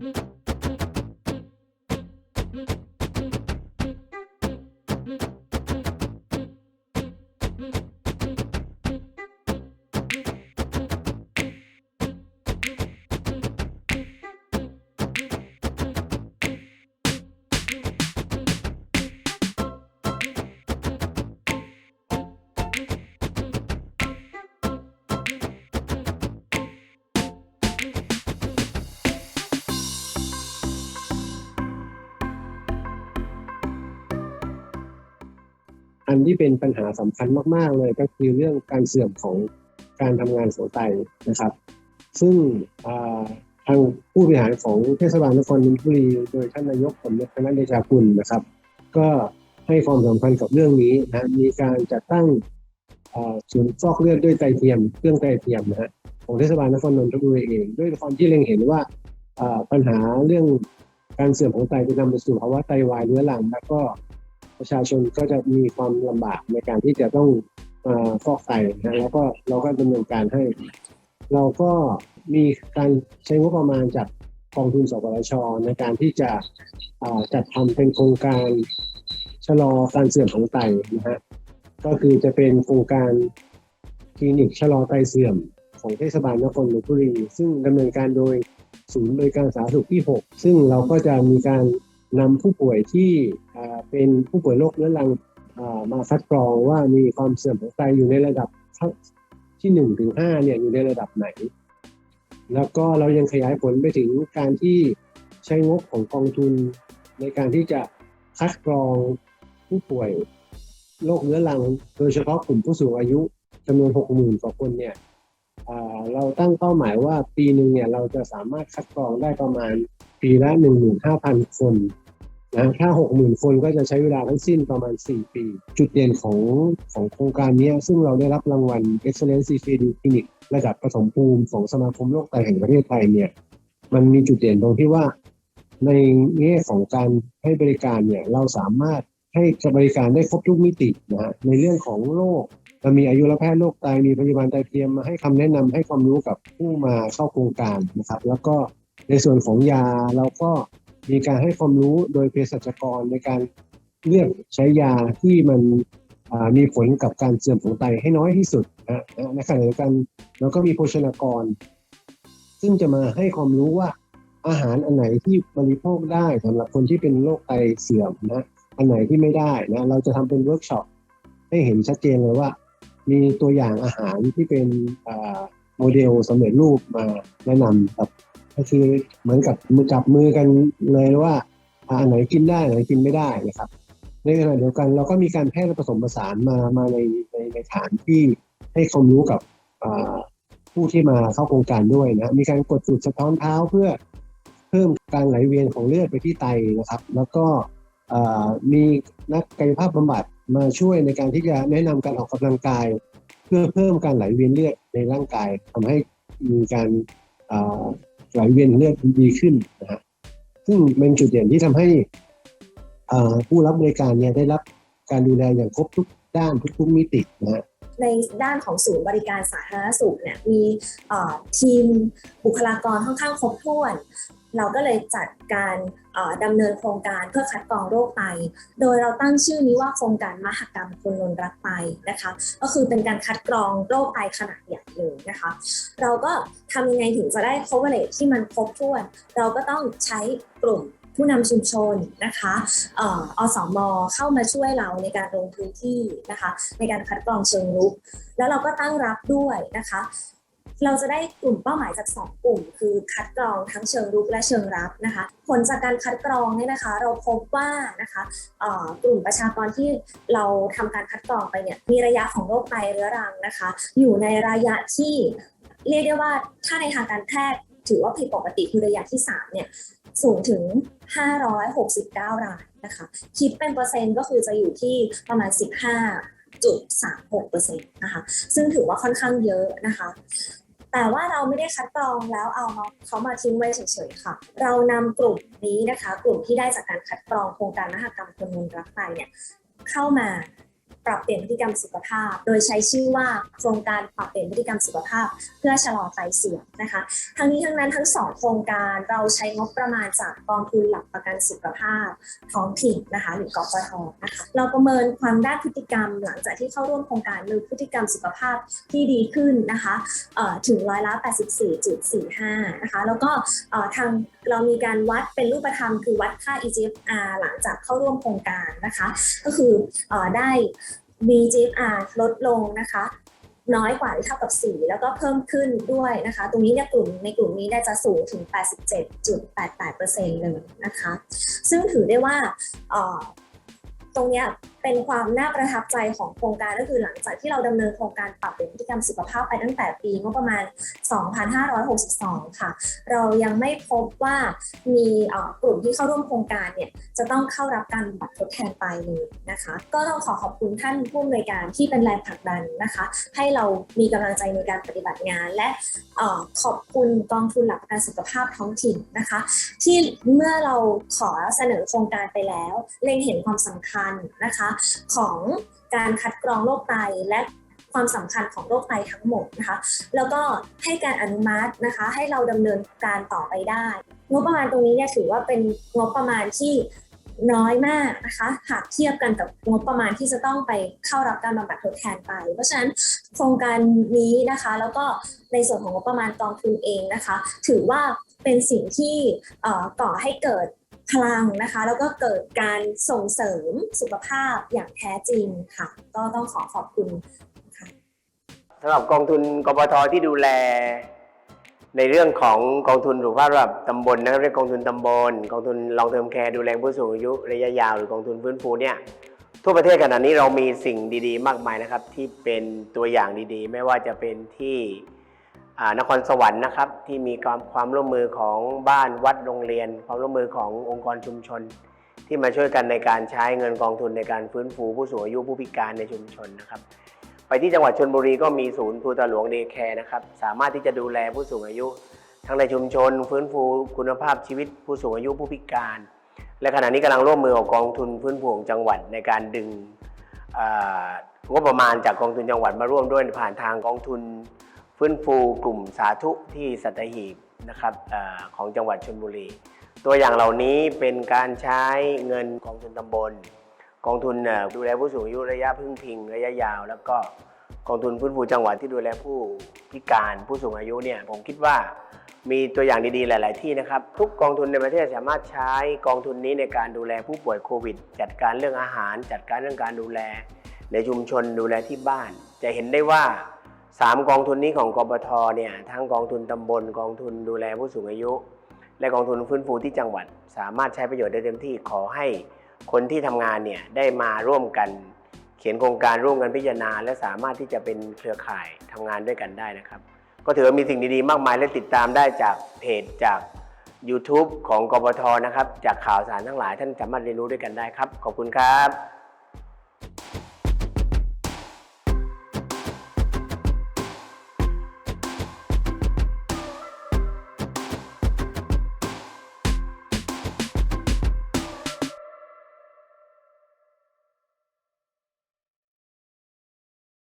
Thank you. อันที่เป็นปัญหาสำคัญมาก ๆ เลยก็คือเรื่องการเสื่อมของการทำงานของไตนะครับ ซึ่งทางผู้บริหารของเทศบาลนครนนทบุรีโดยท่านนายกสมเด็จพระนเดชาคุณนะครับ ก็ให้ความสำคัญกับเรื่องนี้นะมีการจัดตั้งศูนย์ฟอกเลือดด้วยไตเทียมเครื่องไตเทียมนะฮะของเทศบาลนครนนทบุรีเอง ด้วยความที่เล็งเห็นว่าอ่าปัญหาเรื่องการเสื่อมของไตจะนำไปสู่ภาวะไตวายเรื้อรังแล้วก็ ประชาชนก็จะมีความลำบากในการที่จะต้องมาฟอกไตนะแล้วก็เราก็ดำเนินการให้ เราก็มีการใช้งบประมาณจากกองทุนสปสชในการที่จะจัดทำเป็นโครงการชะลอการเสื่อมของไตนะฮะก็คือจะเป็นโครงการคลินิกชะลอไตเสื่อมของเทศบาลนครนนทบุรี ซึ่งดำเนินการโดยศูนย์บริการสาธารณสุขที่ 6 ซึ่งเราก็จะมีการ นำผู้ป่วยที่เป็นผู้ป่วยโรคเรื้อรังมาคัดกรองว่ามีความเสื่อมของไตอยู่ในระดับที่หนึ่งถึงห้าเนี่ยอยู่ในระดับไหน แล้วก็เรายังขยายผลไปถึงการที่ใช้งบของกองทุน ในการที่จะคัดกรองผู้ป่วยโรคเรื้อรัง โดยเฉพาะกลุ่มผู้สูงอายุจำนวนหกหมื่นกว่าคนเนี่ยเราตั้งเป้าหมายว่าปีหนึ่งเนี่ยเราจะสามารถคัดกรองได้ประมาณ ปีละ 15,000 คนนะถ้า 60,000 คนก็จะใช้เวลาทั้งสิ้นประมาณ 4 ปี จุดเด่นของของโครงการนี้ซึ่งเราได้รับรางวัล Excellence CFD Clinic ระดับปฐมภูมิของสมาคมโรคไตแห่งประเทศไทยเนี่ยมันมีจุดเด่นตรงที่ว่า ในแง่ของการให้บริการเนี่ยเราสามารถให้บริการได้ครบทุกมิตินะฮะในเรื่องของโรคเรามีอายุรแพทย์โรคไตมีพยาบาลไตเทียมมาให้คำแนะนำให้ความรู้กับผู้มาเข้าโครงการนะครับ แล้วก็ ในส่วนของยาเราก็มีการให้ความรู้โดยเภสัชกรในการเลือกใช้ยาที่มันมีผลกับการเสื่อมของไตให้น้อยที่สุดนะนะในขณะเดียวกันเราก็มีโภชนากร ซึ่งจะมาให้ความรู้ว่าอาหารอันไหนที่บริโภคได้สำหรับคนที่เป็นโรคไตเสื่อมนะอันไหนที่ไม่ได้นะเราจะทำเป็นเวิร์กช็อปให้เห็นชัดเจนเลยว่า มีตัวอย่างอาหารที่เป็นโมเดลสำเร็จรูปมาแนะนำครับ ก็คือเหมือนกับมือจับมือกันเลยว่าอันไหนกินได้อันไหนกินไม่ได้นะครับในขณะเดียวกันเราก็มีการแพทย์ผสมผสานมามาในในในฐานที่ให้ความรู้กับผู้ที่มาเข้าโครงการด้วยนะมีการกดจุดสะท้อนเท้าเพื่อเพิ่มการไหลเวียนของเลือดไปที่ไตนะครับ แล้วก็มีนักกายภาพบำบัดมาช่วยในการที่จะแนะนำการออกกำลังกาย เพื่อเพิ่มการไหลเวียนเลือดในร่างกายทำให้มีการ ไหลเวียนเลือดดีขึ้นนะฮะซึ่งเป็นจุดเด่นที่ทำให้ผู้รับบริการเนี่ยได้รับการดูแลอย่างครบทุกด้านทุกๆมิตินะฮะในด้านของศูนย์บริการสาธารณสุขเนี่ยมีทีมบุคลากรค่อนข้างครบถ้วนเราก็เลยจัดการเอ่อดำเนินโครงการเพื่อคัดกรองโรคไต โดยเราตั้งชื่อนี้ว่าโครงการมหกรรมคนนนรักไตนะคะ ก็คือเป็นการคัดกรองโรคไตขนาดใหญ่เลยนะคะ เราก็ทำยังไงถึงจะได้ coverage ที่มันครบถ้วน เราก็ต้องใช้กลุ่มผู้นำชุมชนนะคะเอ่ออสมเข้ามาช่วยเราในการลงพื้นที่นะคะ ในการคัดกรองเชิงรุก แล้วเราก็ตั้งรับด้วยนะคะ เราจะได้กลุ่มเป้าหมายจาก 2 กลุ่ม คือคัดกรองทั้งเชิงรุกและเชิงรับนะคะ ผลจากการคัดกรองเนี่ยนะคะ เราพบว่านะคะกลุ่มประชากรที่เราทำการคัดกรองไปเนี่ยมีระยะของโรคไตเรื้อรังนะคะ อยู่ในระยะที่เรียกได้ว่าถ้าในทางการแพทย์ถือว่าผิดปกติคือระยะที่3เนี่ยสูงถึง 569 รายนะคะ คิดเป็นเปอร์เซ็นต์ก็คือจะอยู่ที่ประมาณ 15.36%นะคะ ซึ่งถือว่าค่อนข้างเยอะนะคะ แต่ว่าเราไม่ได้คัดกรองแล้วเอาเขามาทิ้งไว้เฉยๆค่ะ เรานำกลุ่มนี้นะคะ กลุ่มที่ได้จากการคัดกรองโครงการมหกรรมคนนนรักไปเนี่ยเข้ามา ปรับเปลี่ยนพฤติกรรมสุขภาพ โดยใช้ชื่อว่าโครงการปรับเปลี่ยนพฤติกรรมสุขภาพ เพื่อชะลอไตเสื่อมนะคะ ทั้งนี้ทั้งนั้นทั้งสองโครงการเราใช้งบประมาณจากกองทุนหลักประกันสุขภาพท้องถิ่นนะคะหรือกปทนะคะเราประเมินความด้านพฤติกรรม หลังจากที่เข้าร่วมโครงการมีพฤติกรรมสุขภาพที่ดีขึ้นนะคะถึงร้อยละ84.45นะคะแล้วก็ทางเรามีการวัดเป็นรูปธรรม คือวัดค่า EGFR หลังจากเข้าร่วมโครงการนะคะ ก็คืออได้ BGFR ลดลงนะคะ น้อยกว่าหรือเท่ากับ 4 แล้วก็เพิ่มขึ้นด้วยนะคะ ตรงนี้เนี่ยกลุ่มในกลุ่มนี้ได้จะสูงถึง 87.88%เลยนะคะ ซึ่งถือได้ว่าตรงเนี้ย เป็นความน่าประทับใจของโครงการก็คือหลังจากที่เราดำเนินโครงการปรับเปลี่ยนพฤติกรรมสุขภาพไปตั้งแต่ปีงบประมาณ 2562 ค่ะ เรายังไม่พบว่ามีกลุ่มที่เข้าร่วมโครงการเนี่ยจะต้องเข้ารับการบำบัดทดแทนไปเลยนะคะ ก็ต้องขอขอบคุณท่านผู้อำนวยการที่เป็นแรงผลักดันนะคะ ให้เรามีกำลังใจในการปฏิบัติงาน และอขอบคุณกองทุนหลักประกันสุขภาพท้องถิ่นนะคะ ที่เมื่อเราขอเสนอโครงการไปแล้ว เล็งเห็นความสำคัญนะคะของการคัดกรองโรคไตและความสำคัญของโรคไตทั้งหมดนะคะ แล้วก็ให้การอนุมัตินะคะ ให้เราดำเนินการต่อไปได้ งบประมาณตรงนี้เนี่ยถือว่าเป็นงบประมาณที่น้อยมากนะคะ หากเทียบกันกับงบประมาณที่จะต้องไปเข้ารับการบำบัดทดแทนไป เพราะฉะนั้นโครงการนี้นะคะ แล้วก็ในส่วนของงบประมาณกองทุนเองนะคะ ถือว่าเป็นสิ่งที่เอ่อก่อให้เกิด พลังนะคะ แล้วก็เกิดการส่งเสริมสุขภาพอย่างแท้จริงค่ะ ก็ต้องขอขอบคุณค่ะสำหรับกองทุนกปทที่ดูแล ในเรื่องของกองทุนสุขภาพระดับตำบลนะครับเรียกกองทุนตำบลกองทุนลองเทอมแคร์ดูแลผู้สูงอายุระยะยาวหรือกองทุนฟื้นฟูเนี่ยทั่วประเทศขณะนี้เรามีสิ่งดี ๆ มากมายนะครับ ที่เป็นตัวอย่างดีๆ ไม่ว่าจะเป็นที่ นครสวรรค์นะครับที่มีความความร่วมมือของบ้านวัดโรงเรียน ความร่วมมือขององค์กรชุมชน ที่มาช่วยกันในการใช้เงินกองทุนในการฟื้นฟูผู้สูงอายุผู้พิการในชุมชนนะครับ ไปที่จังหวัดชนบุรีก็มีศูนย์ภูตาหลวงเดย์แคร์นะครับสามารถที่จะดูแลผู้สูงอายุ ทั้งในชุมชน ฟื้นฟูคุณภาพชีวิตผู้สูงอายุผู้พิการ และขณะนี้กำลังร่วมมือกับกองทุนฟื้นฟูของจังหวัดในการดึงอ่างบประมาณจากกองทุนจังหวัดมาร่วมด้วยผ่านทางกองทุน ฟื้นฟูกลุ่มสาธุที่สัตหีบนะครับอของจังหวัดชนบุรี ตัวอย่างเหล่านี้เป็นการใช้เงินกองทุนตำบล กองทุนดูแลผู้สูงอายุระยะพึ่งพิงระยะยาว แล้วก็กองทุนฟื้นฟูจังหวัดที่ดูแลผู้พิการผู้สูงอายุเนี่ยผมคิดว่ามีตัวอย่างดีๆ หลาย ๆ ที่นะครับ ทุกกองทุนในประเทศสามารถใช้กองทุนนี้ในการดูแลผู้ป่วยโควิด จัดการเรื่องอาหาร จัดการเรื่องการดูแล ในชุมชนดูแลที่บ้าน จะเห็นได้ว่า สามกองทุนนี้ของกบทเนี่ยทั้งกองทุนตำบลกองทุนดูแลผู้สูงอายุ และกองทุนฟื้นฟูที่จังหวัด สามารถใช้ประโยชน์ได้เต็มที่ขอให้คนที่ทำงานเนี่ยได้มาร่วมกัน เขียนโครงการร่วมกันพิจารณา และสามารถที่จะเป็นเครือข่ายทำงานด้วยกันได้นะครับ ก็ถือว่ามีสิ่งดีๆมากมายและติดตามได้จากเพจจาก YouTube ของกบทนะครับ จากข่าวสารทั้งหลายท่านสามารถเรียนรู้ด้วยกันได้ครับ ขอบคุณครับ